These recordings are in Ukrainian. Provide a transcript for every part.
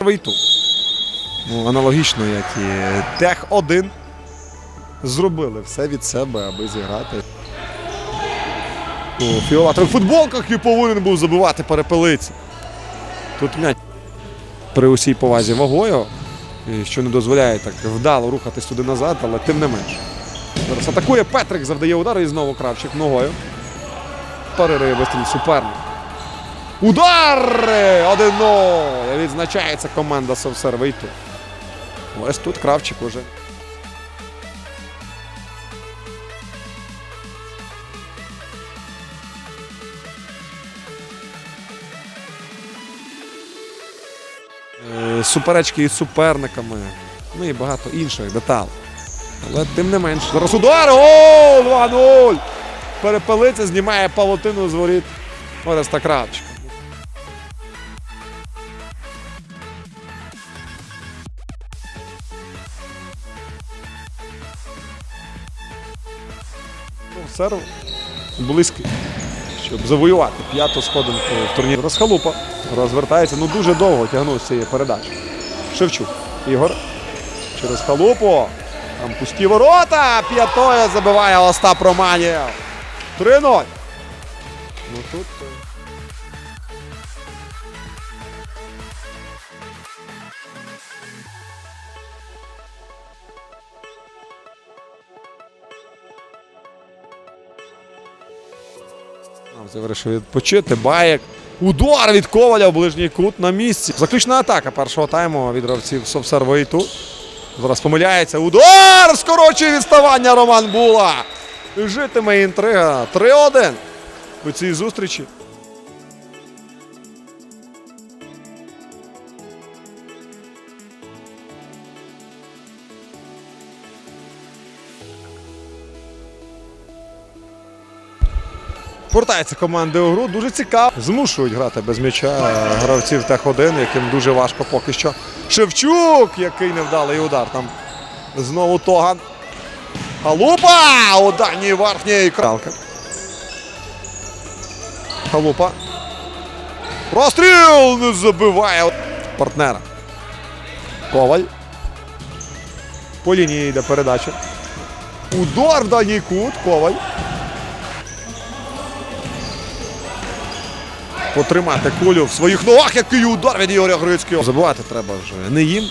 Вейту. Ну, аналогічно, як і Тех 1 зробили все від себе, аби зіграти. У фіолетових футболках і повинен був забивати перепелиці. Тут м'яч при усій повазі вагою, що не дозволяє так вдало рухатись туди назад, але тим не менш. Зараз атакує Петрик, завдає удар і знову Кравчик ногою. Перериє вистріл суперник. Удар! 1-0! Відзначається команда Совсер Вейту. Ось тут Кравчик уже. Е, Суперечки із суперниками. Ну і багато інших деталей. Але тим не менш. Зараз удар! Гол! 2-0! Перепелиця знімає павутину з воріт Ореста Кравчика. Серв близький, щоб завоювати п'яту сходинку в турнірі. Розхалупа розвертається. Ну дуже довго тягнув з цієї передачі. Шевчук. Ігор. Через халупу. Там пусті ворота. П'ятою забиває Остап Романів. 3-0. Ну тут. Е, Там вирішив відпочити. Баєк. Удар від Коваля в ближній кут на місці. Заключна атака першого тайму від гравців Совсервейту. Зараз помиляється. Удар! Скорочує відставання Роман Була. Житиме інтрига. 3-1 у цій зустрічі. Повертається команди у гру. Дуже цікаво. Змушують грати без м'яча гравців Тех-1, яким дуже важко поки що. Шевчук, який невдалий удар. Там знову Тоган. Халупа! У верхній кралка. Халупа. Простріл! Не забиває партнера. Коваль. По лінії йде передача. Удар в дальній кут. Коваль. Потримати кулю в своїх ногах, який удар від Ігоря Грицького. Забивати треба вже не їм.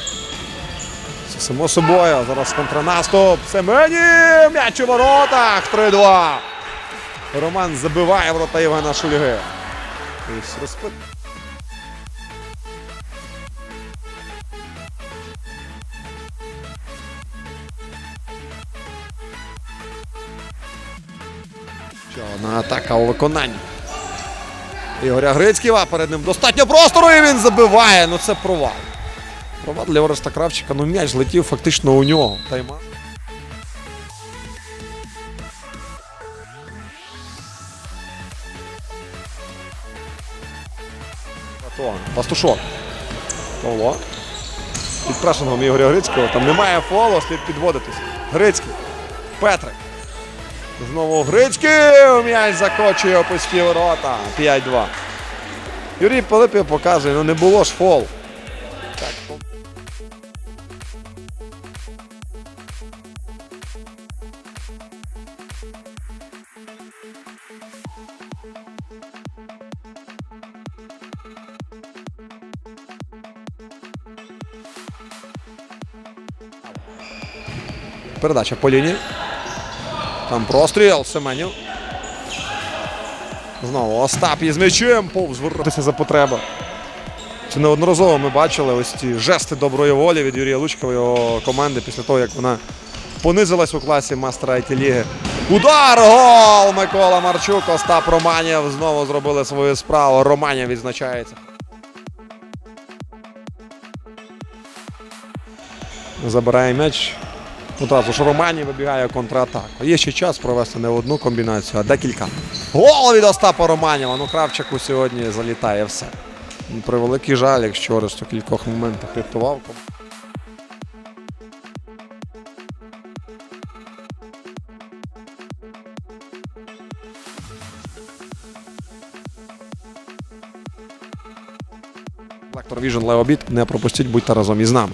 Це само собою. Зараз контрнаступ. Семенів! М'яч у воротах. 3-2. Роман забиває ворота Євгена Шульги. Ось розпит. Ще одна атака у виконанні. Ігоря Грицьківа перед ним достатньо простору і він забиває. Ну це провал. Провал для Ореста Кравчика. Ну м'яч злетів фактично у нього. Тайма. Пастушок. Павло. Під пресингом Ігоря Грицького. Там немає фолу, слід підводитись. Грицький. Петрик. Знову Грицький. М'яч закочує опусті ворота. 5-2. Юрій Пилипів показує, ну не було ж фол. Передача по лінії. Там простріл Семенів. Знову Остап із м'ячем повз воротися за потреби. Це неодноразово ми бачили ось ці жести доброї волі від Юрія Лучкова його команди після того, як вона понизилась у класі мастера IT ліги. Удар! Гол! Микола Марчук, Остап Романів знову зробили свою справу. Романів відзначається. Забирає м'яч. Одразу ж Романів вибігає в контратаку. Є ще час провести не одну комбінацію, а декілька. Гол від Остапа Романєва. Ну, Кравчику сьогодні залітає все. Ну, При великий жаль, якщо Орест у кількох моментах рятував. Лектор Vision Леобід. Не пропустіть, будьте разом із нами.